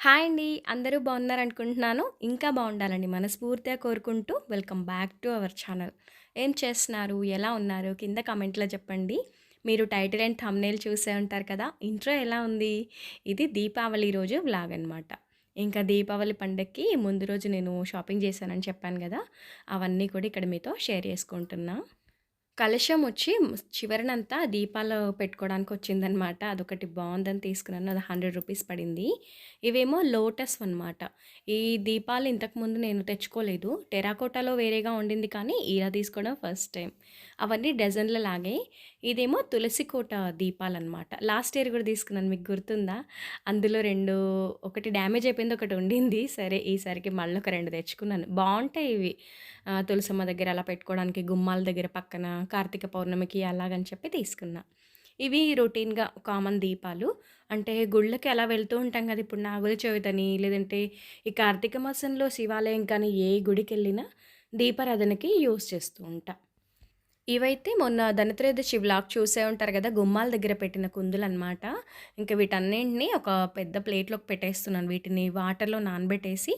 Hi అండి అందరూ బాగున్నారనుకుంటున్నాను. ఇంకా బాగుండాలని మనస్ఫూర్తిగా కోరుకుంటూ welcome back to our channel. ఏం చేస్తున్నారు? ఎలా ఉన్నారు? కింద కమెంట్లో చెప్పండి. మీరు టైటిల్ అండ్ థమ్నేల్ చూసే ఉంటారు కదా! ఇంట్రో ఎలా ఉంది? ఇది దీపావళి రోజు వ్లాగ్ అనమాట. ఇంకా దీపావళి పండగకి ముందు రోజు నేను షాపింగ్ చేశానని చెప్పాను కదా అవన్నీ కూడా ఇక్కడ మీతో షేర్ చేసుకుంటున్నాను కలశం వచ్చి చివరనంతా దీపాలు పెట్టుకోవడానికి వచ్చిందనమాట. అదొకటి బాగుందని తీసుకున్నాను. అది 100 రూపీస్ పడింది. ఇవేమో లోటస్ అనమాట. ఈ దీపాలు ఇంతకుముందు నేను తెచ్చుకోలేదు. టెరాకోటాలో వేరేగా ఉండింది కానీ ఇలా తీసుకోవడం ఫస్ట్ టైం. అవన్నీ డజన్‌ల లాగే. ఇదేమో తులసి కోట దీపాలనమాట. లాస్ట్ ఇయర్ కూడా తీసుకున్నాను. మీకు గుర్తుందా? అందులో రెండు ఒకటి డ్యామేజ్ అయిపోయింది. ఒకటి ఉండింది. సరే ఈసారికి మళ్ళీ ఒక రెండు తెచ్చుకున్నాను. బాగుంటాయి ఇవి. తులసమ్మ దగ్గర అలా పెట్టుకోవడానికి గుమ్మాల దగ్గర పక్కన కార్తీక పౌర్ణమికి అలాగని చెప్పి తీసుకున్నా. ఇవి రొటీన్‌గా కామన్ దీపాలు. అంటే గుళ్ళకి అలా వెళ్తూ ఉంటాం కదా! ఇప్పుడు నాగుల చవితని లేదంటే ఈ కార్తీక మాసంలో శివాలయం కానీ ఏ గుడికి వెళ్ళినా దీపారాధనకి యూస్ చేస్తూ ఉంటా. ఇవైతే మొన్న ధనత్రయోదశి వ్లాగ్ చూసే ఉంటారు కదా గుమ్మాల దగ్గర పెట్టిన కుందులు అనమాట ఇంక వీటన్నింటిని ఒక పెద్ద ప్లేట్‌లోకి పెట్టేస్తున్నాను. వీటిని వాటర్‌లో నానబెట్టేసి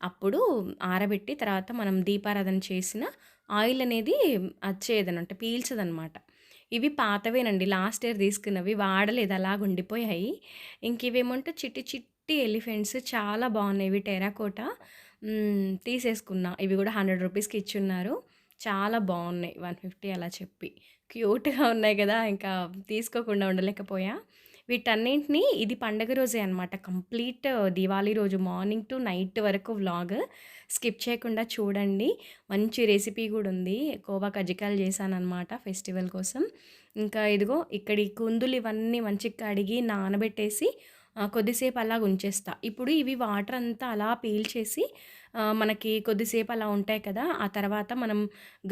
అప్పుడు ఆరబెట్టి తర్వాత మనం దీపారాధన చేసిన ఆయిల్ అనేది అచ్చేదనమాట పీల్చదనమాట. ఇవి పాతవేనండి. Last year తీసుకున్నవి. వాడలేదు అలాగ ఉండిపోయాయి. ఇంక ఇవేమంటే చిట్టి చిట్టి ఎలిఫెంట్స్ చాలా బాగున్నాయి ఇవి టెర్రకోటా తీసేసుకున్నా. ఇవి కూడా హండ్రెడ్ రూపీస్‌కి ఇచ్చున్నారు. చాలా బాగున్నాయి వన్ ఫిఫ్టీ అలా చెప్పి. క్యూట్‌గా ఉన్నాయి కదా ఇంకా తీసుకోకుండా ఉండలేకపోయా. వీటన్నింటిని ఇది పండగ రోజే అనమాట. కంప్లీట్ దివాళీ రోజు మార్నింగ్ టు నైట్ వరకు వ్లాగ్. స్కిప్ చేయకుండా చూడండి. మంచి రెసిపీ కూడా ఉంది. కోవా కజ్జికాయలు చేశానమాట ఫెస్టివల్ కోసం. ఇంకా ఇదిగో ఇక్కడ ఈ కుందులు ఇవన్నీ మంచిగా కడిగి నానబెట్టేసి కొద్దిసేపు అలా ఉంచేస్తా. ఇప్పుడు ఇవి వాటర్ అంతా అలా పీల్చేసి మనకి కొద్దిసేపు అలా ఉంటాయి కదా! ఆ తర్వాత మనం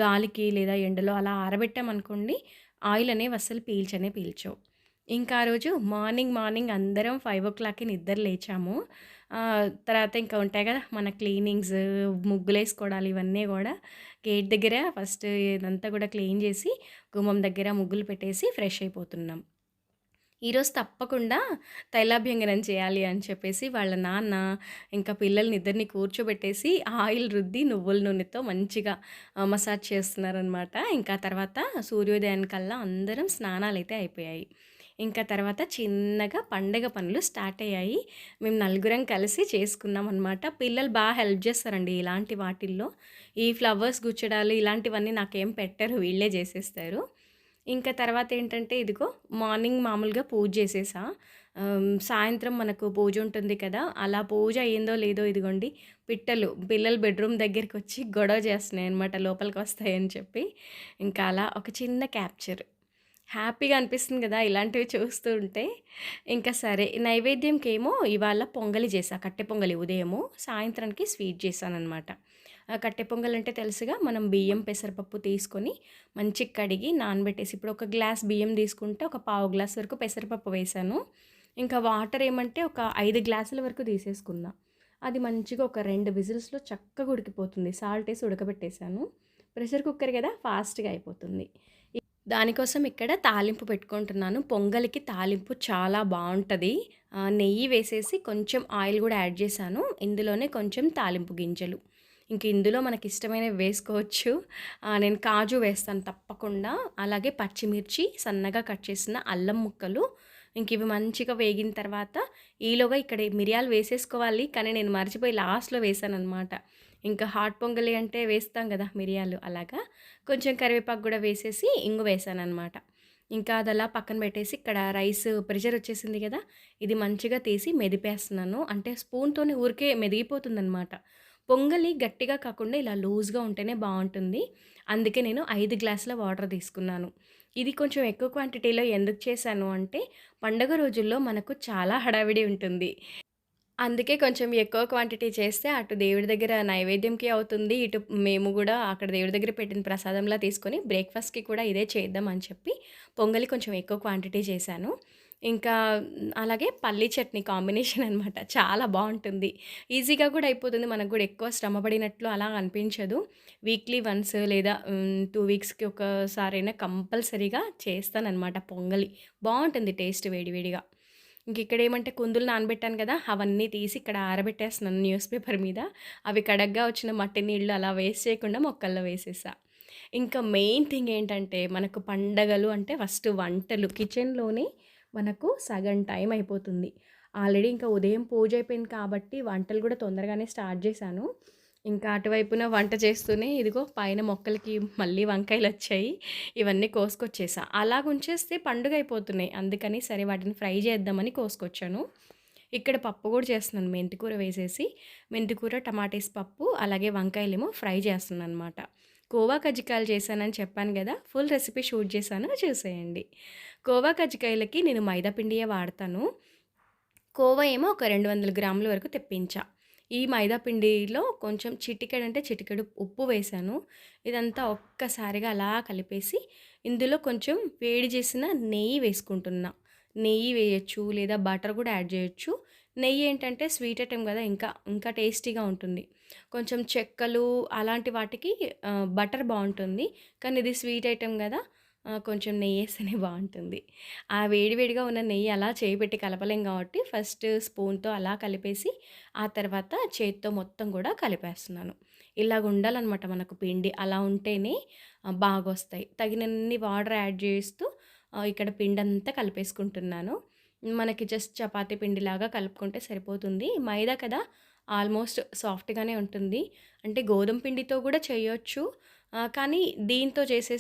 గాలికి లేదా ఎండలో అలా ఆరబెట్టామనుకోండి ఆయిల్ అనేవి అస్సలు పీల్చనే పీల్చవు. ఇంకా ఆ రోజు మార్నింగ్ మార్నింగ్ అందరం 5:00కి నిద్ర లేచాము. తర్వాత ఇంకా ఉంటాయి కదా మన క్లీనింగ్స్, ముగ్గులేసుకోవడాలు ఇవన్నీ కూడా గేట్ దగ్గర ఫస్ట్ ఇదంతా కూడా క్లీన్ చేసి గుమ్మం దగ్గర ముగ్గులు పెట్టేసి ఫ్రెష్ అయిపోతున్నాం. ఈరోజు తప్పకుండా తైలాభ్యంగనం చేయాలి అని చెప్పేసి వాళ్ళ నాన్న ఇంకా పిల్లల్ని ఇద్దరిని కూర్చోబెట్టేసి ఆయిల్ రుద్ది నువ్వుల నూనెతో మంచిగా మసాజ్ చేస్తున్నారనమాట. ఇంకా తర్వాత సూర్యోదయానికల్లా అందరం స్నానాలు అయితే అయిపోయాయి. ఇంకా తర్వాత చిన్నగా పండగ పనులు స్టార్ట్ అయ్యాయి. మేము నలుగురం కలిసి చేసుకున్నాం అనమాట పిల్లలు బాగా హెల్ప్ చేస్తారండి ఇలాంటి వాటిల్లో. ఈ ఫ్లవర్స్ గుచ్చడాలు ఇలాంటివన్నీ నాకేం పెట్టరు. వీళ్ళే చేసేస్తారు. ఇంకా తర్వాత ఏంటంటే ఇదిగో మార్నింగ్ మామూలుగా పూజ చేసేసా. సాయంత్రం మనకు పూజ ఉంటుంది కదా! అలా పూజ అయిందో లేదో ఇదిగోండి పిట్టలు పిల్లలు బెడ్‌రూమ్ దగ్గరికి వచ్చి గొడవ చేస్తున్నాయి అన్నమాట లోపలికి వస్తాయని చెప్పి. ఇంకా అలా ఒక చిన్న క్యాప్చర్. హ్యాపీగా అనిపిస్తుంది కదా ఇలాంటివి చూస్తూ ఉంటే. ఇంకా సరే నైవేద్యంకేమో ఇవాళ పొంగలి చేసా కట్టె పొంగలి ఉదయము. సాయంత్రానికి స్వీట్ చేశాననమాట. ఆహ్, కట్టె పొంగలంటే తెలుసుగా మనం బియ్యం, పెసరపప్పు తీసుకొని మంచిగా కడిగి నానబెట్టేసి ఇప్పుడు ఒక గ్లాస్ బియ్యం తీసుకుంటే ఒక పావు గ్లాస్ వరకు పెసరపప్పు వేశాను. ఇంకా వాటర్ ఏమంటే ఒక ఐదు గ్లాసుల వరకు తీసేసుకున్నా. అది మంచిగా ఒక రెండు విజిల్స్‌లో చక్కగా ఉడికిపోతుంది. సాల్ట్ వేసి ఉడకబెట్టేసాను. ప్రెషర్ కుక్కర్ కదా ఫాస్ట్‌గా అయిపోతుంది. దానికోసం ఇక్కడ తాలింపు పెట్టుకుంటున్నాను. పొంగలికి తాలింపు చాలా బాగుంటుంది నెయ్యి వేసేసి కొంచెం ఆయిల్ కూడా యాడ్ చేశాను. ఇందులోనే కొంచెం తాలింపు గింజలు. ఇంక ఇందులో మనకి ఇష్టమైనవి వేసుకోవచ్చు. నేను కాజు వేస్తాను తప్పకుండా. అలాగే పచ్చిమిర్చి, సన్నగా కట్ చేసిన అల్లం ముక్కలు. ఇంక ఇవి మంచిగా వేగిన తర్వాత ఈలోగా ఇక్కడ మిరియాలు వేసేసుకోవాలి. కానీ నేను మర్చిపోయి లాస్ట్‌లో వేశాననమాట. ఇంకా హాట్ పొంగలి అంటే వేస్తాం కదా మిరియాలు అలాగా. కొంచెం కరివేపాకు కూడా వేసేసి ఇంగు వేశాననమాట. ఇంకా అదలా పక్కన పెట్టేసి ఇక్కడ రైస్ ప్రెషర్ వచ్చేసింది కదా ఇది మంచిగా తీసి మెదిపేస్తున్నాను. అంటే స్పూన్తోనే ఊరికే మెదిగిపోతుందనమాట. పొంగలి గట్టిగా కాకుండా ఇలా లూజ్‌గా ఉంటేనే బాగుంటుంది అందుకే నేను ఐదు గ్లాసుల వాటర్ తీసుకున్నాను. ఇది కొంచెం ఎక్కువ క్వాంటిటీలో ఎందుకు చేశాను అంటే పండగ రోజుల్లో మనకు చాలా హడావిడి ఉంటుంది. అందుకే కొంచెం ఎక్కువ క్వాంటిటీ చేస్తే అటు దేవుడి దగ్గర నైవేద్యంకి అవుతుంది. ఇటు మేము కూడా అక్కడ దేవుడి దగ్గర పెట్టిన ప్రసాదంలా తీసుకొని బ్రేక్‌ఫాస్ట్‌కి కూడా ఇదే చేద్దాం అని చెప్పి పొంగలి కొంచెం ఎక్కువ క్వాంటిటీ చేశాను. ఇంకా అలాగే పల్లీ చట్నీ కాంబినేషన్ అనమాట. చాలా బాగుంటుంది ఈజీగా కూడా అయిపోతుంది. మనకు కూడా ఎక్కువ శ్రమ పడినట్లు అలా అనిపించదు. వీక్లీ వన్స్ లేదా టూ వీక్స్‌కి ఒకసారైనా కంపల్సరీగా చేస్తాననమాట పొంగలి. బాగుంటుంది టేస్ట్ వేడివేడిగా ఇంక ఇక్కడ ఏమంటే కుందులు నానబెట్టాను కదా అవన్నీ తీసి ఇక్కడ ఆరబెట్టేస్తున్నాను న్యూస్ పేపర్ మీద. అవి కడగ్గా వచ్చిన మట్టి నీళ్ళు అలా వేస్ట్ చేయకుండా మొక్కల్లో వేసేసా. ఇంకా మెయిన్ థింగ్ ఏంటంటే మనకు పండగలు అంటే ఫస్ట్ వంటలు. కిచెన్లోనే మనకు సగం టైం అయిపోతుంది. ఆల్రెడీ ఇంకా ఉదయం పూజ అయిపోయింది కాబట్టి వంటలు కూడా తొందరగానే స్టార్ట్ చేశాను. ఇంకా అటువైపున వంట చేస్తూనే ఇదిగో పైన మొక్కలకి మళ్ళీ వంకాయలు వచ్చాయి. ఇవన్నీ కోసుకొచ్చేసా. అలాగ ఉంచేస్తే పండుగ అయిపోతున్నాయి. అందుకని సరే వాటిని ఫ్రై చేద్దామని కోసుకొచ్చాను. ఇక్కడ పప్పు కూడా చేస్తున్నాను. మెంతికూర వేసేసి మెంతికూర టమాటేస్ పప్పు అలాగే వంకాయలేమో ఫ్రై చేస్తున్నాను అనమాట కోవా కజ్జికాయలు చేశానని చెప్పాను కదా ఫుల్ రెసిపీ షూట్ చేశాను. చూసేయండి. కోవా కజ్జికాయలకి నేను మైదా పిండియే వాడతాను. కోవా ఏమో ఒక రెండు వందల గ్రాముల వరకు తెప్పించా. ఈ మైదాపిండిలో కొంచెం చిటికెడు అంటే చిటికెడు ఉప్పు వేశాను ఇదంతా ఒక్కసారిగా అలా కలిపేసి ఇందులో కొంచెం వేడి చేసిన నెయ్యి వేసుకుంటున్నా. నెయ్యి వేయచ్చు లేదా బటర్ కూడా యాడ్ చేయొచ్చు. నెయ్యి ఏంటంటే స్వీట్ ఐటెం కదా ఇంకా ఇంకా టేస్టీగా ఉంటుంది. కొంచెం చెక్కలు అలాంటి వాటికి బటర్ బాగుంటుంది. కానీ ఇది స్వీట్ ఐటెం కదా కొంచెం నెయ్యి వేస్తేనే బాగుంటుంది. ఆ వేడివేడిగా ఉన్న నెయ్యి అలా చేయి పెట్టి కలపలేం కాబట్టి ఫస్ట్ స్పూన్తో అలా కలిపేసి ఆ తర్వాత చేతితో మొత్తం కూడా కలిపేస్తున్నాను. ఇలాగ ఉండాలన్నమాట మనకు పిండి. అలా ఉంటేనే బాగా వస్తాయి తగినన్ని వాటర్ యాడ్ చేస్తూ ఇక్కడ పిండి అంతా కలిపేసుకుంటున్నాను. మనకి జస్ట్ చపాతీ పిండిలాగా కలుపుకుంటే సరిపోతుంది. మైదా కదా ఆల్మోస్ట్ సాఫ్ట్గానే ఉంటుంది. అంటే గోధుమ పిండితో కూడా చేయొచ్చు. కానీ దీంతో చేసే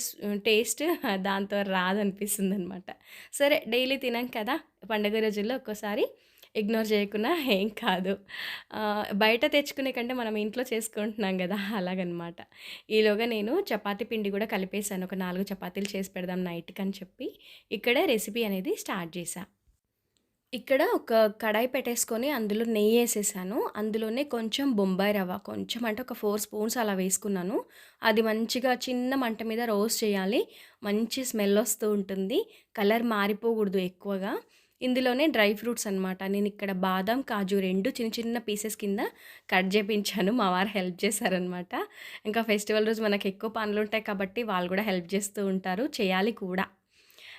టేస్ట్ దాంతో రాదనిపిస్తుంది అనమాట సరే డైలీ తినాం కదా పండగ రోజుల్లో ఒక్కోసారి ఇగ్నోర్ చేయకుండా ఏం కాదు. బయట తెచ్చుకునే కంటే మనం ఇంట్లో చేసుకుంటున్నాం కదా అలాగనమాట. ఈలోగా నేను చపాతీ పిండి కూడా కలిపేశాను ఒక నాలుగు చపాతీలు చేసి పెడదాం నైట్కి అని చెప్పి ఇక్కడ రెసిపీ అనేది స్టార్ట్ చేశాను ఇక్కడ ఒక కడాయి పెట్టేసుకొని అందులో నెయ్యి వేసేసాను. అందులోనే కొంచెం బొంబాయి రవ్వ కొంచెం అంటే ఒక ఫోర్ స్పూన్స్ అలా వేసుకున్నాను. అది మంచిగా చిన్న మంట మీద రోస్ట్ చేయాలి. మంచి స్మెల్ వస్తూ ఉంటుంది. కలర్ మారిపోకూడదు ఎక్కువగా. ఇందులోనే డ్రై ఫ్రూట్స్ అనమాట నేను ఇక్కడ బాదం కాజు రెండు చిన్న చిన్న పీసెస్ కింద కట్ చేపించాను. మా వారు హెల్ప్ చేశారనమాట ఇంకా ఫెస్టివల్ రోజు మనకు ఎక్కువ పనులు ఉంటాయి కాబట్టి వాళ్ళు కూడా హెల్ప్ చేస్తూ ఉంటారు. చేయాలి కూడా.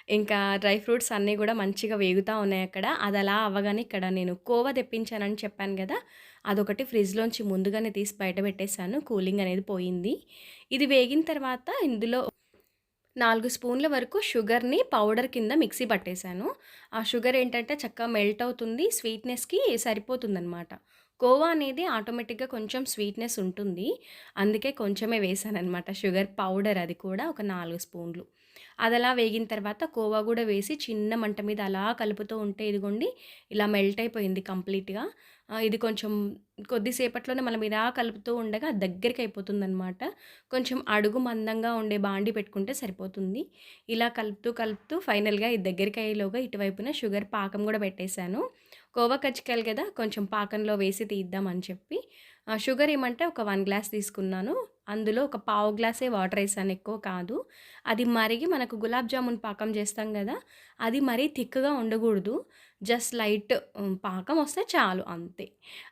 ఇంకా డ్రై ఫ్రూట్స్ అన్నీ కూడా మంచిగా వేగుతూ ఉన్నాయి అక్కడ. అది అలా అవ్వగానే ఇక్కడ నేను కోవా తెప్పించానని చెప్పాను కదా అదొకటి ఫ్రిడ్జ్లోంచి ముందుగానే తీసి బయట పెట్టేశాను. కూలింగ్ అనేది పోయింది. ఇది వేగిన తర్వాత ఇందులో నాలుగు స్పూన్ల వరకు షుగర్ని పౌడర్ కింద మిక్సీ పట్టేశాను. ఆ షుగర్ ఏంటంటే చక్కగా మెల్ట్ అవుతుంది స్వీట్నెస్కి సరిపోతుందనమాట కోవా అనేది ఆటోమేటిక్గా కొంచెం స్వీట్నెస్ ఉంటుంది. అందుకే కొంచెమే వేసాను అనమాట షుగర్ పౌడర్ అది కూడా ఒక నాలుగు స్పూన్లు. అది అలా వేగిన తర్వాత కోవా కూడా వేసి చిన్న మంట మీద అలా కలుపుతూ ఉంటే ఇదిగోండి ఇలా మెల్ట్ అయిపోయింది కంప్లీట్గా. ఇది కొంచెం కొద్దిసేపట్లోనే మనం ఇలా కలుపుతూ ఉండగా దగ్గరికి అయిపోతుందన్నమాట. కొంచెం అడుగు మందంగా ఉండే బాండి పెట్టుకుంటే సరిపోతుంది. ఇలా కలుపుతూ కలుపుతూ ఫైనల్గా ఇది దగ్గరికి అయ్యేలోగా ఇటువైపున షుగర్ పాకం కూడా పెట్టేశాను. కోవా కచ్చికాయలు కదా కొంచెం పాకంలో వేసి తీద్దామని చెప్పి. షుగర్ ఏమంటే ఒక వన్ గ్లాస్ తీసుకున్నాను. అందులో ఒక పావు గ్లాసే వాటర్ వేసాను ఎక్కువ కాదు. అది మరిగి మనకు గులాబ్ జామున్ పాకం చేస్తాం కదా అది మరీ థిక్గా ఉండకూడదు. జస్ట్ లైట్ పాకం వస్తే చాలు అంతే.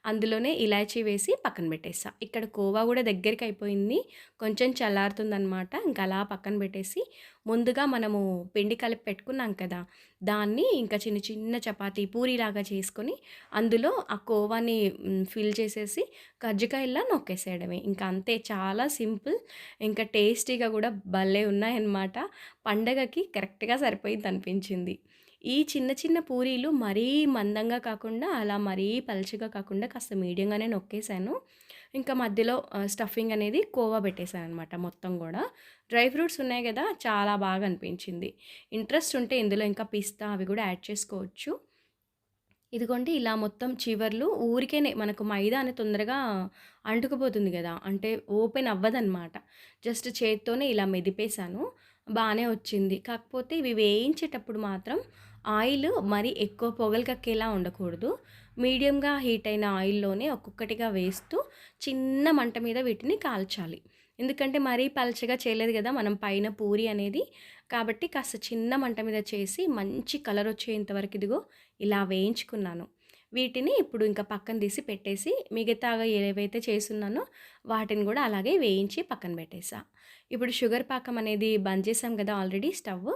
అందులోనే ఇలాచీ వేసి పక్కన పెట్టేసా ఇక్కడ కోవా కూడా దగ్గరికి అయిపోయింది. కొంచెం చల్లారుతుందనమాట ఇంకా అలా పక్కన పెట్టేసి ముందుగా మనము పిండి కలిపి పెట్టుకున్నాం కదా దాన్ని ఇంకా చిన్న చిన్న చపాతీ పూరిలాగా చేసుకొని అందులో ఆ కోవాని ఫిల్ చేసేసి కజ్జికాయల్లా నొక్కేసేయడమే. ఇంకా అంతే చాలా సింపుల్. ఇంకా టేస్టీగా కూడా భలే ఉన్నాయన్నమాట. పండగకి కరెక్ట్గా సరిపోయింది అనిపించింది. ఈ చిన్న చిన్న పూరీలు మరీ మందంగా కాకుండా అలా మరీ పలుచగా కాకుండా కాస్త మీడియంగానే నొక్కేసాను. ఇంకా మధ్యలో స్టఫింగ్ అనేది కోవా పెట్టేశాను అనమాట మొత్తం కూడా. డ్రై ఫ్రూట్స్ ఉన్నాయి కదా చాలా బాగా అనిపించింది. ఇంట్రెస్ట్ ఉంటే ఇందులో ఇంకా పిస్తా అవి కూడా యాడ్ చేసుకోవచ్చు. ఇదిగోండి ఇలా మొత్తం చివర్లు ఊరికేనే మనకు మైదా అని తొందరగా అంటుకుపోతుంది కదా అంటే ఓపెన్ అవ్వదన్నమాట. జస్ట్ చేత్తోనే ఇలా మెదిపేశాను. బాగానే వచ్చింది. కాకపోతే ఇవి వేయించేటప్పుడు మాత్రం ఆయిల్ మరి ఎక్కువ పొగలు కక్కేలా ఉండకూడదు. మీడియంగా హీట్ అయిన ఆయిల్లోనే ఒక్కొక్కటిగా వేస్తూ చిన్న మంట మీద వీటిని కాల్చాలి. ఎందుకంటే మరీ పలచగా చేయలేదు కదా మనం పైన పూరి అనేది. కాబట్టి కాస్త చిన్న మంట మీద చేసి మంచి కలర్ వచ్చేంతవరకు ఇదిగో ఇలా వేయించుకున్నాను. వీటిని ఇప్పుడు ఇంకా పక్కన తీసి పెట్టేసి మిగతాగా ఏవైతే చేస్తున్నానో వాటిని కూడా అలాగే వేయించి పక్కన పెట్టేసా. ఇప్పుడు షుగర్ పాకం అనేది బంద్ చేసాం కదా ఆల్రెడీ స్టవ్.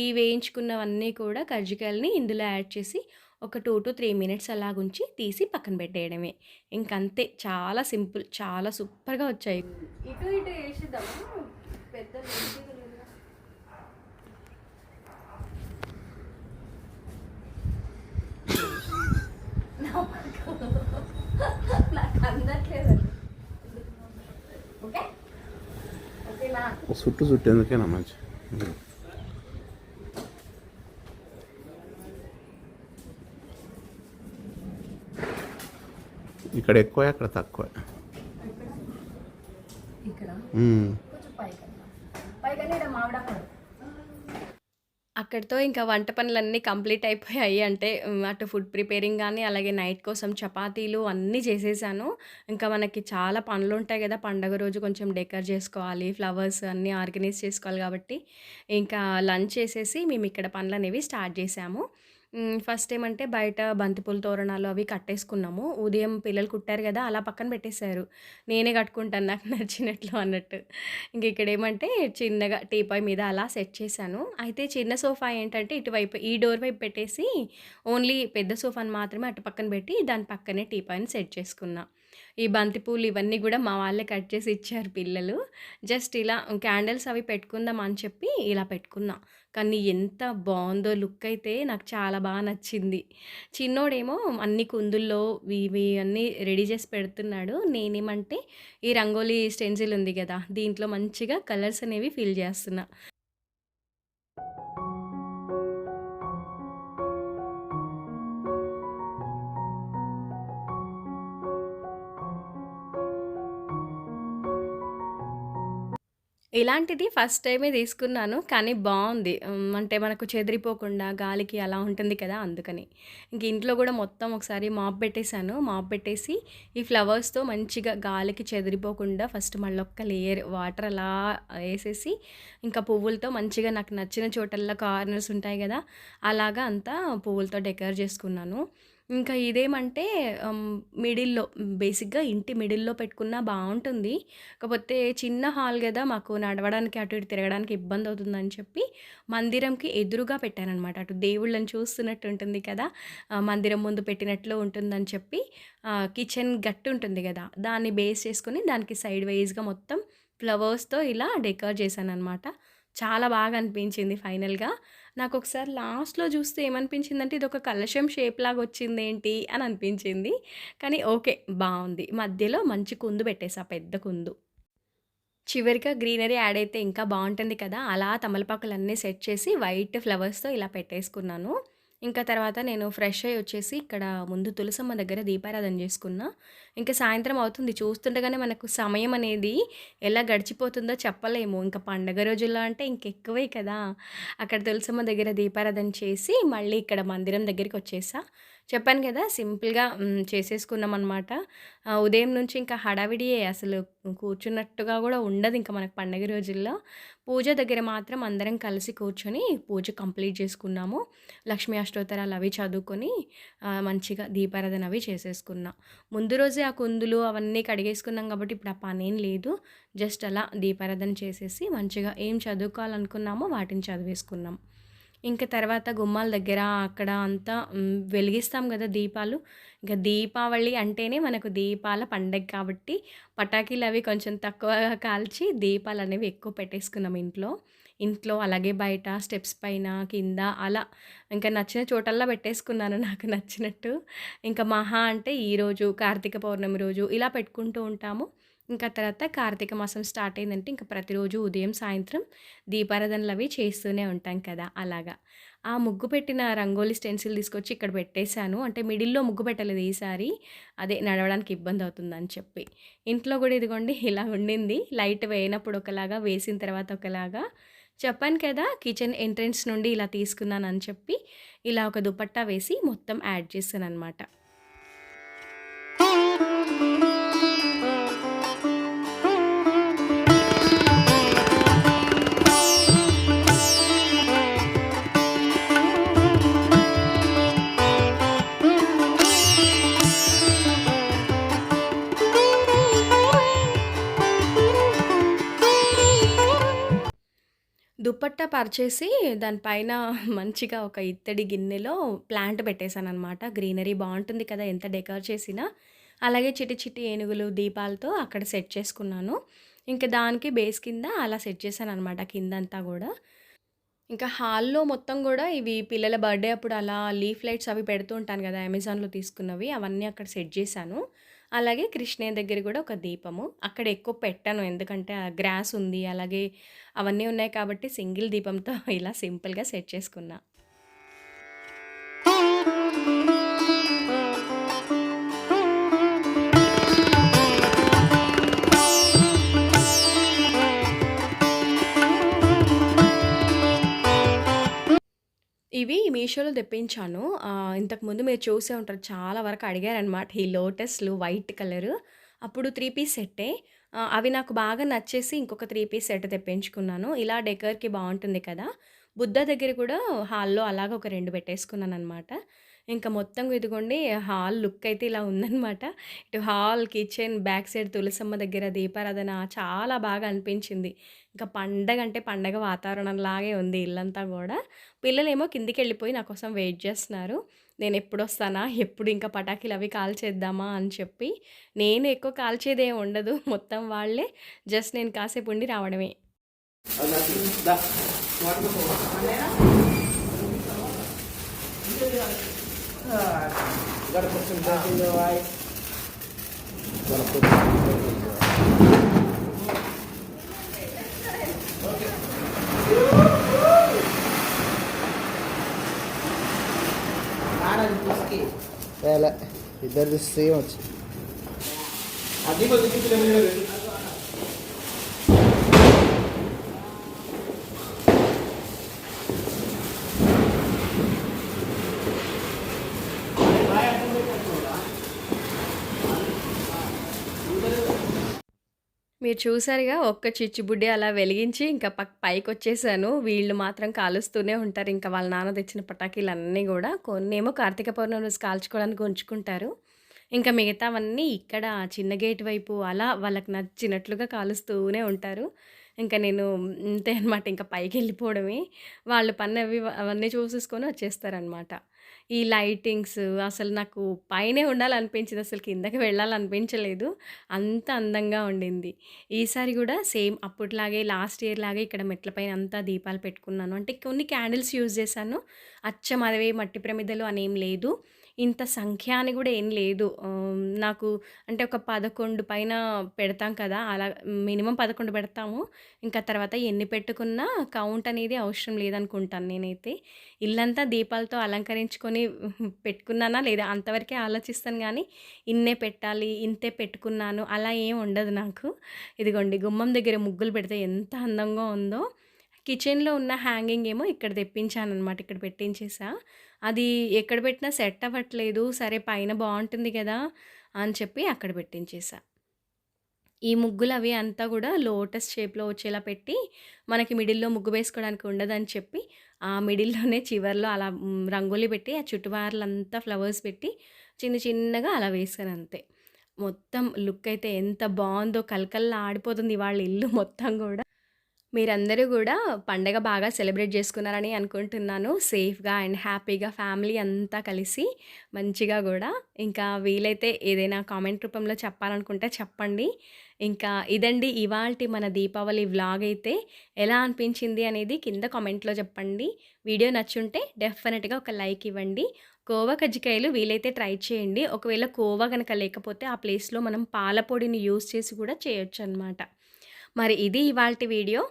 ఈ వేయించుకున్నవన్నీ కూడా కజ్జికాయలని ఇందులో యాడ్ చేసి ఒక టూ టు త్రీ మినిట్స్ అలా ఉంచి తీసి పక్కన పెట్టేయడమే. ఇంకంతే. చాలా సింపుల్ చాలా సూపర్గా వచ్చాయి. ఇటు ఇటు పెద్ద నాకు అందట్లేదండి. ఓకే? చుట్టూ చుట్టూ ఎందుకైనా మంచి. ఇక్కడ ఎక్కువ అక్కడ తక్కువ. ఇక్కడ? అక్కడితో ఇంకా వంట పనులన్నీ కంప్లీట్ అయిపోయాయి. అంటే అటు ఫుడ్ ప్రిపేరింగ్ కానీ అలాగే నైట్ కోసం చపాతీలు అన్నీ చేసేసాను. ఇంకా మనకి చాలా పనులు ఉంటాయి కదా పండగ రోజు కొంచెం డెకర్ చేసుకోవాలి ఫ్లవర్స్ అన్నీ ఆర్గనైజ్ చేసుకోవాలి కాబట్టి. ఇంకా లంచ్ చేసేసి మేము ఇక్కడ పనులు అనేవి స్టార్ట్ చేసాము. ఫస్ట్ ఏమంటే బయట బంతిపూల తోరణాలు అవి కట్టేసుకున్నాము. ఉదయం పిల్లలు కుట్టారు కదా అలా పక్కన పెట్టేశారు. నేనే కట్టుకుంటాను నాకు నచ్చినట్లు అన్నట్టు. ఇంక ఇక్కడ ఏమంటే చిన్నగా టీపాయ్ మీద అలా సెట్ చేశాను. అయితే చిన్న సోఫా ఏంటంటే ఇటువైపు ఈ డోర్ వైపు పెట్టేసి ఓన్లీ పెద్ద సోఫాని మాత్రమే అటు పక్కన పెట్టి దాని పక్కనే టీపాయ్ని సెట్ చేసుకున్నా. ఈ బంతిపూలు ఇవన్నీ కూడా మా వాళ్ళే కట్ చేసి ఇచ్చారు పిల్లలు. జస్ట్ ఇలా క్యాండిల్స్ అవి పెట్టుకుందాం అని చెప్పి ఇలా పెట్టుకున్నా. కానీ ఎంత బాగుందో లుక్ అయితే నాకు చాలా బాగా నచ్చింది. చిన్నోడేమో అన్ని కుందుల్లో ఇవి అన్నీ రెడీ చేసి పెడుతున్నాడు. నేనేమంటే ఈ రంగోలీ స్టెన్సిల్ ఉంది కదా దీంట్లో మంచిగా కలర్స్ అనేవి ఫిల్ చేస్తున్నా. ఇలాంటిది ఫస్ట్ టైమే తీసుకున్నాను. కానీ బాగుంది అంటే మనకు చెదిరిపోకుండా గాలికి అలా ఉంటుంది కదా! అందుకని. ఇంక ఇంట్లో కూడా మొత్తం ఒకసారి మాప్ పెట్టేసాను. మాప్ పెట్టేసి ఈ ఫ్లవర్స్‌తో మంచిగా గాలికి చెదిరిపోకుండా ఫస్ట్ మళ్ళీ ఒక్క లేయర్ వాటర్ అలా వేసేసి ఇంకా పువ్వులతో మంచిగా నాకు నచ్చిన చోటల్లో కార్నర్స్ ఉంటాయి కదా అలాగా అంతా పువ్వులతో డెకర్ చేసుకున్నాను. ఇంకా ఇదేమంటే మిడిల్‌లో బేసిక్‌గా ఇంటి మిడిల్‌లో పెట్టుకున్నా బాగుంటుంది కాకపోతే చిన్న హాల్ కదా మాకు నడవడానికి అటు ఇటు తిరగడానికి ఇబ్బంది అవుతుందని చెప్పి మందిరంకి ఎదురుగా పెట్టానమాట అటు దేవుళ్ళని చూస్తున్నట్టు ఉంటుంది కదా! మందిరం ముందు పెట్టినట్లు ఉంటుందని చెప్పి కిచెన్ గట్టు ఉంటుంది కదా దాన్ని బేస్ చేసుకొని దానికి సైడ్ వైజ్గా మొత్తం ఫ్లవర్స్‌తో ఇలా డెకర్ చేశాననమాట. చాలా బాగా అనిపించింది ఫైనల్‌గా. నాకు ఒకసారి లాస్ట్‌లో చూస్తే ఏమనిపించిందంటే ఒక కలశం షేప్ లాగా వచ్చిందేంటి అని అనిపించింది. కానీ ఓకే. బాగుంది మధ్యలో మంచి కుందు పెట్టేసా పెద్ద కుందు. చివరిగా గ్రీనరీ యాడ్ అయితే ఇంకా బాగుంటుంది కదా! అలా తమలపాకులన్నీ సెట్ చేసి వైట్ ఫ్లవర్స్‌తో ఇలా పెట్టేసుకున్నాను. ఇంకా తర్వాత నేను ఫ్రెష్ అయ్యి వచ్చేసి ఇక్కడ ముందు తులసమ్మ దగ్గర దీపారాధన చేసుకున్నా. ఇంకా సాయంత్రం అవుతుంది. చూస్తుండగానే మనకు సమయం అనేది ఎలా గడిచిపోతుందో చెప్పలేము. ఇంకా పండగ రోజుల్లో అంటే ఇంకెక్కువే కదా! అక్కడ తులసమ్మ దగ్గర దీపారాధన చేసి మళ్ళీ ఇక్కడ మందిరం దగ్గరికి వచ్చేసా చెప్పాను కదా సింపుల్‌గా చేసేసుకున్నాం అనమాట ఉదయం నుంచి ఇంకా హడావిడియే అసలు కూర్చున్నట్టుగా కూడా ఉండదు ఇంకా మనకు పండగ రోజుల్లో. పూజ దగ్గర మాత్రం అందరం కలిసి కూర్చొని పూజ కంప్లీట్ చేసుకున్నాము. లక్ష్మీ అష్టోత్తరాలు అవి చదువుకొని మంచిగా దీపారాధన అవి చేసేసుకున్నాం ముందు రోజే ఆ కుందులు అవన్నీ కడిగేసుకున్నాం కాబట్టి ఇప్పుడు ఆ పని ఏం లేదు. జస్ట్ అలా దీపారాధన చేసేసి మంచిగా ఏం చదువుకోవాలనుకున్నామో వాటిని చదివేసుకున్నాం. ఇంకా తర్వాత గుమ్మాల దగ్గర అక్కడ అంతా వెలిగిస్తాం కదా దీపాలు. ఇంకా దీపావళి అంటేనే మనకు దీపాల పండగ కాబట్టి పటాకీలవి కొంచెం తక్కువగా కాల్చి దీపాలు అనేవి ఎక్కువ పెట్టేసుకున్నాం ఇంట్లో. ఇంట్లో అలాగే బయట స్టెప్స్ పైన, కింద అలా ఇంకా నచ్చిన చోటల్లా పెట్టేసుకున్నాను నాకు నచ్చినట్టు. ఇంకా మహా అంటే ఈరోజు కార్తీక పౌర్ణమి రోజు ఇలా పెట్టుకుంటూ ఉంటాము. ఇంకా తర్వాత కార్తీక మాసం స్టార్ట్ అయిందంటే ఇంకా ప్రతిరోజు ఉదయం, సాయంత్రం దీపారాధనలవి చేస్తూనే ఉంటాం కదా! అలాగా. ఆ ముగ్గు పెట్టిన రంగోలీ స్టెన్సిల్ తీసుకొచ్చి ఇక్కడ పెట్టేశాను అంటే మిడిల్‌లో ముగ్గు పెట్టలేదు ఈసారి. అదే నడవడానికి ఇబ్బంది అవుతుందని చెప్పి. ఇంట్లో కూడా ఇదిగోండి ఇలా ఉండింది. లైట్ వేయనప్పుడు ఒకలాగా, వేసిన తర్వాత ఒకలాగా. చెప్పాను కదా! కిచెన్ ఎంట్రన్స్ నుండి ఇలా తీసుకున్నాను అని చెప్పి, ఇలా ఒక దుపట్టా వేసి మొత్తం యాడ్ చేశాననమాట. దుప్పట్ట పరిచేసి దానిపైన మంచిగా ఒక ఇత్తడి గిన్నెలో ప్లాంట్ పెట్టేశాను అనమాట గ్రీనరీ బాగుంటుంది కదా ఎంత డెకర్ చేసినా. అలాగే చిటి చిటి ఏనుగులు దీపాలతో అక్కడ సెట్ చేసుకున్నాను. ఇంకా దానికి బేస్ కింద అలా సెట్ చేశాను అనమాట కిందంతా కూడా. ఇంకా హాల్లో మొత్తం కూడా ఇవి పిల్లల బర్త్డే అప్పుడు అలా లీఫ్ లైట్స్ అవి పెడుతూ ఉంటాను కదా అమెజాన్లో తీసుకున్నవి అవన్నీ అక్కడ సెట్ చేశాను. అలాగే కృష్ణయ్య దగ్గర కూడా ఒక దీపము. అక్కడ ఎక్కువ పెట్టను. ఎందుకంటే ఆ గ్రాస్ ఉంది. అలాగే అవన్నీ ఉన్నాయి కాబట్టి సింగిల్ దీపంతో ఇలా సింపుల్‌గా సెట్ చేసుకున్నా. ఇవి మీషోలో తెప్పించాను. ఇంతకుముందు మీరు చూసే ఉంటారు. చాలా వరకు అడిగారనమాట. ఈ లోటస్‌లు వైట్ కలరు. అప్పుడు త్రీ పీస్ సెట్టే. అవి నాకు బాగా నచ్చేసి ఇంకొక త్రీ పీస్ సెట్ తెప్పించుకున్నాను. ఇలా డెకర్‌కి బాగుంటుంది కదా! బుద్ధ దగ్గర కూడా హాల్‌లో అలాగా ఒక రెండు పెట్టేసుకున్నాను అనమాట ఇంకా మొత్తం ఇదిగోండి హాల్ లుక్ అయితే ఇలా ఉందనమాట. ఇటు hall, kitchen, back side Tulasamma దగ్గర దీపారాధన చాలా బాగా అనిపించింది. ఇంకా పండగ అంటే పండగ వాతావరణంలాగే ఉంది ఇల్లంతా కూడా పిల్లలేమో కిందికెళ్ళిపోయి నా కోసం వెయిట్ చేస్తున్నారు నేను ఎప్పుడు ఇంకా పటాకీలవి కాల్చేద్దామా అని చెప్పి. నేను ఎక్కువ కాల్చేదేం ఉండదు. మొత్తం వాళ్ళే. జస్ట్ నేను కాసేపు ఉండి రావడమే. Gotta put some dirt in your eye. Gotta put some dirt in your eye. నాన్నది పుస్తకి వేల ఇద్దరిది సేమ్ వచ్చి అది కొద్దిగా మీరు చూసారుగా ఒక్క చిచ్చుబుడ్డి అలా వెలిగించి ఇంకా పక్ పైకొచ్చేసాను. వీళ్ళు మాత్రం కాలుస్తూనే ఉంటారు. ఇంకా వాళ్ళ నాన్న తెచ్చిన పటాకీలన్నీ కూడా కొన్నేమో కార్తీక పౌర్ణమి రోజు కాల్చుకోవడానికి ఉంచుకుంటారు. ఇంకా మిగతావన్నీ ఇక్కడ చిన్న గేట్ వైపు అలా వాళ్ళకి నచ్చినట్లుగా కాలుస్తూనే ఉంటారు. ఇంకా నేను అంతే అనమాట. ఇంకా పైకి వెళ్ళిపోవడమే వాళ్ళ పని అవి అవన్నీ చూసేసుకొని వచ్చేస్తారనమాట. ఈ లైటింగ్స్ అసలు నాకు పైనే ఉండాలనిపించింది. అసలు కిందకి వెళ్ళాలనిపించలేదు. అంత అందంగా ఉండింది. ఈసారి కూడా సేమ్ అప్పట్లాగే లాస్ట్ ఇయర్ లాగే ఇక్కడ మెట్ల పైన అంతా దీపాలు పెట్టుకున్నాను. అంటే కొన్ని క్యాండిల్స్ యూజ్ చేశాను. అచ్చం అదే మట్టి ప్రమిదలు అనేం లేదు. ఇంత సంఖ్య అని కూడా ఏం లేదు. నాకు అంటే ఒక 11 పైన పెడతాం కదా! అలా మినిమం పదకొండు పెడతాము. ఇంకా తర్వాత ఎన్ని పెట్టుకున్నా కౌంట్ అనేది అవసరం లేదనుకుంటాను నేనైతే. ఇల్లంతా దీపాలతో అలంకరించుకొని పెట్టుకున్నానా లేదా అంతవరకే ఆలోచిస్తాను కానీ ఇన్నే పెట్టాలి, ఇంతే పెట్టుకున్నాను అలా ఏం ఉండదు నాకు. ఇదిగోండి గుమ్మం దగ్గర ముగ్గులు పెడితే ఎంత అందంగా ఉందో. కిచెన్‌లో ఉన్న హ్యాంగింగ్ ఏమో ఇక్కడ తెప్పించాను అనమాట ఇక్కడ పెట్టించేసా. అది ఎక్కడ పెట్టినా సెట్ అవ్వట్లేదు. సరే పైన బాగుంటుంది కదా అని చెప్పి అక్కడ పెట్టించేసా. ఈ ముగ్గులు అవి అంతా కూడా లోటస్ షేప్‌లో వచ్చేలా పెట్టి, మనకి మిడిల్‌లో ముగ్గు వేసుకోవడానికి ఉండదని చెప్పి, ఆ మిడిల్‌లోనే చివర్లో అలా రంగోలీ రంగోలి పెట్టి, ఆ చుట్టువారులంతా ఫ్లవర్స్ పెట్టి, చిన్న చిన్నగా అలా వేశానంతే. మొత్తం లుక్ అయితే ఎంత బాగుందో కలకల్లా ఆడిపోతుంది వాళ్ళ ఇల్లు మొత్తం కూడా మీరందరూ కూడా పండగ బాగా సెలబ్రేట్ చేసుకున్నారని అనుకుంటున్నాను. సేఫ్‌గా అండ్ హ్యాపీగా ఫ్యామిలీ అంతా కలిసి మంచిగా కూడా ఇంకా వీలైతే ఏదైనా కామెంట్ రూపంలో చెప్పాలనుకుంటే చెప్పండి. ఇంకా ఇదండి ఇవాల్టి మన దీపావళి వ్లాగ్ అయితే ఎలా అనిపించింది అనేది కింద కామెంట్‌లో చెప్పండి. వీడియో నచ్చుంటే డెఫినెట్‌గా ఒక లైక్ ఇవ్వండి. కోవా కజ్జికాయలు వీలైతే ట్రై చేయండి. ఒకవేళ కోవా కనుక లేకపోతే ఆ ప్లేస్‌లో మనం పాల పొడిని యూజ్ చేసి కూడా చేయొచ్చనమాట. మరి ఇది ఇవాల్టి వీడియో.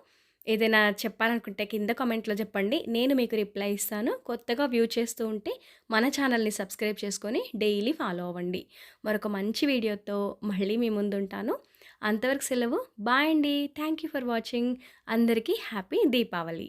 ఏదైనా చెప్పాలనుకుంటే కింద కామెంట్‌లో చెప్పండి. నేను మీకు రిప్లై ఇస్తాను. కొత్తగా వ్యూ చేస్తూ ఉంటే మన ఛానల్‌ని సబ్స్క్రైబ్ చేసుకొని డైలీ ఫాలో అవ్వండి. మరొక మంచి వీడియోతో మళ్ళీ మీ ముందుంటాను. అంతవరకు సెలవు. బాయ్ అండి. Thank you for watching. అందరికీ హ్యాపీ దీపావళి.